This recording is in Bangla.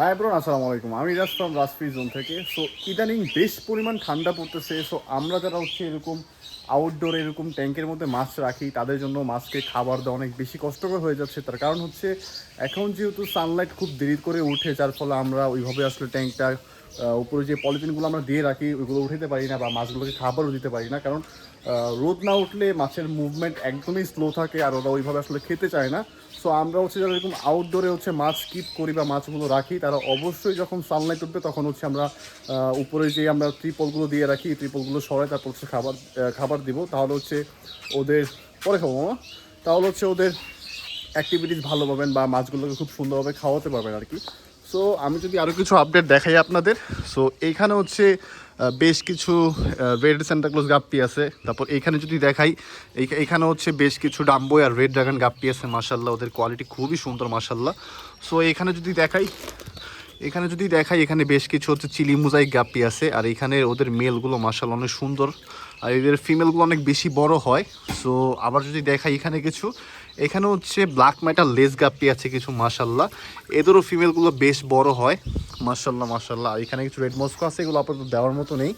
হাই ব্রোন আসসালামু আলাইকুম। আমি রাজ ফ্রম রাজফ্রি জোন থেকে। সো ইদানিং বেশ পরিমাণ ঠান্ডা পড়তেছে। সো আমরা যারা হচ্ছে এরকম আউটডোর এরকম ট্যাঙ্কের মধ্যে মাছ রাখি, তাদের জন্য মাছকে খাবার দেওয়া অনেক বেশি কষ্টকর হয়ে যাচ্ছে। তার কারণ হচ্ছে, এখন যেহেতু সানলাইট খুব দেরি করে উঠে, যার ফলে আমরা ওইভাবে আসলে ট্যাঙ্কটা উপরে যে পলিথিনগুলো আমরা দিয়ে রাখি, ওইগুলো উঠাতে পারি না বা মাছগুলোকে খাবারও দিতে পারি না। কারণ রোদ না উঠলে মাছের মুভমেন্ট একদমই স্লো থাকে আর ওরা ওইভাবে আসলে খেতে চায় না। সো আমরা হচ্ছে যারা এরকম আউটডোরে হচ্ছে মাছ কিপ করি বা মাছগুলো রাখি, তারা অবশ্যই যখন সানলাইট উঠবে তখন হচ্ছে আমরা উপরে যে আমরা ত্রিপলগুলো দিয়ে রাখি ত্রিপলগুলো সরাই, তারপর হচ্ছে খাবার খাবার দিব। তাহলে হচ্ছে ওদের, পরে খাব মামা। তাহলে হচ্ছে ওদের অ্যাক্টিভিটিস ভালো পাবেন বা মাছগুলোকে খুব সুন্দরভাবে খাওয়াতে পারবেন আর কি। সো আমি যদি আরও কিছু আপডেট দেখাই আপনাদের। সো এইখানে হচ্ছে বেশ কিছু রেড স্যান্টাক্লোজ গাপ্পি আছে। তারপর এইখানে যদি দেখাই, এই- এইখানে হচ্ছে বেশ কিছু ডাম্বো আর রেড ড্রাগন গাপ্পি আছে মাসাল্লাহ ওদের কোয়ালিটি খুবই সুন্দর মাসাল্লাহ সো এখানে যদি দেখাই এখানে যদি দেখাই, এখানে বেশ কিছু হচ্ছে চিলি মুজাই গাপ্পি আছে, আর এখানে ওদের মেলগুলো মাসাল অনেক সুন্দর। আর এদের ফিমেলগুলো অনেক বেশি বড় হয়। সো, আবার যদি দেখাই এখানে কিছু, এখানে হচ্ছে ব্ল্যাক মেটাল লেস গাপ্পি আছে কিছু মাসাল্লাহ এদেরও ফিমেলগুলো বেশ বড় হয়। মাসাল্লাহ মাসাল্লাহ আর এখানে কিছু রেড মস্কো আছে, এগুলো আপাতত দেওয়ার মতো নেই।